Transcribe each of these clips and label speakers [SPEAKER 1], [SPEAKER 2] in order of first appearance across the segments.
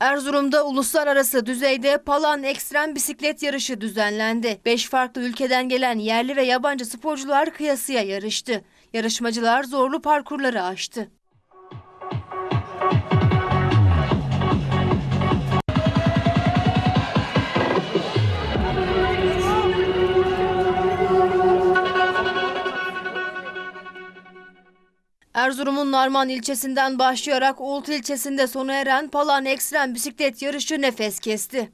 [SPEAKER 1] Erzurum'da uluslararası düzeyde Palan Ekstrem Bisiklet Yarışı düzenlendi. 5 farklı ülkeden gelen yerli ve yabancı sporcular kıyasıya yarıştı. Yarışmacılar zorlu parkurları aştı. Erzurum'un Narman ilçesinden başlayarak Oğult ilçesinde sona eren Palan Ekstrem Bisiklet Yarışı nefes kesti.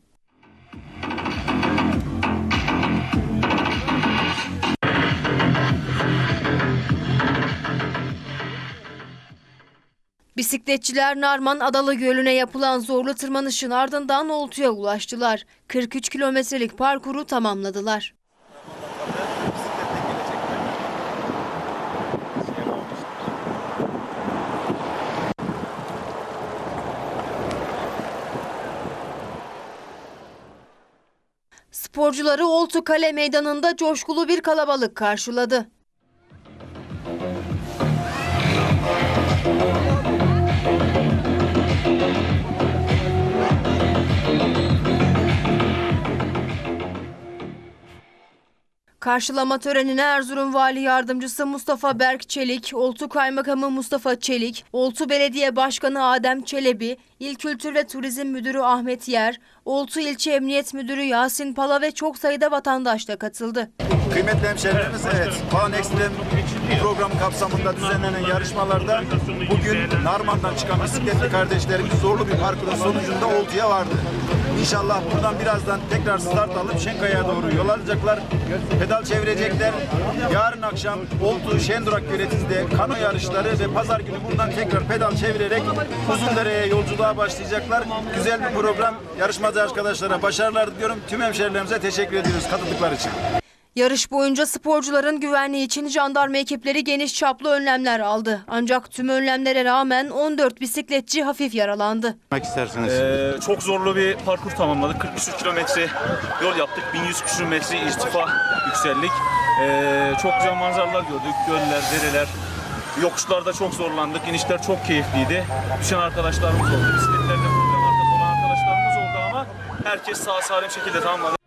[SPEAKER 1] Bisikletçiler Narman Adalı Gölü'ne yapılan zorlu tırmanışın ardından Oltu'ya ulaştılar. 43 kilometrelik parkuru tamamladılar. Sporcuları Oltu Kale Meydanı'nda coşkulu bir kalabalık karşıladı. Karşılama törenine Erzurum Vali Yardımcısı Mustafa Berk Çelik, Oltu Kaymakamı Mustafa Çelik, Oltu Belediye Başkanı Adem Çelebi, İl Kültür ve Turizm Müdürü Ahmet Yer, Oltu İlçe Emniyet Müdürü Yasin Pala ve çok sayıda vatandaş da katıldı.
[SPEAKER 2] Kıymetli hemşehrilerimiz evet Pan Ekstrem programı kapsamında düzenlenen yarışmalarda bugün Narman'dan çıkan bisikletli kardeşlerimiz zorlu bir parkurun sonucunda Oltu'ya vardı. İnşallah buradan birazdan tekrar start alıp Şenkaya'ya doğru yol alacaklar. Pedal çevirecekler. Yarın akşam Oltu Şendurak Göleti'nde kano yarışları ve pazar günü buradan tekrar pedal çevirerek Uzundere'ye yolculuğa başlayacaklar. Güzel bir program. Yarışmacı arkadaşlara başarılar diliyorum. Tüm hemşehrilerimize teşekkür ediyoruz katıldıkları için.
[SPEAKER 1] Yarış boyunca sporcuların güvenliği için jandarma ekipleri geniş çaplı önlemler aldı. Ancak tüm önlemlere rağmen 14 bisikletçi hafif yaralandı.
[SPEAKER 2] İsterseniz.
[SPEAKER 3] Ee, çok zorlu bir parkur tamamladık. 40 küsur kilometre yol yaptık. 1100 küsur metre irtifa yükseldik. Ee, çok güzel manzaralar gördük. Göller, dereler. Yokuşlarda çok zorlandık. İnişler çok keyifliydi. Düşen arkadaşlarımız oldu. Bisikletlerde problem olan arkadaşlarımız oldu ama herkes sağ salim şekilde tamamladı.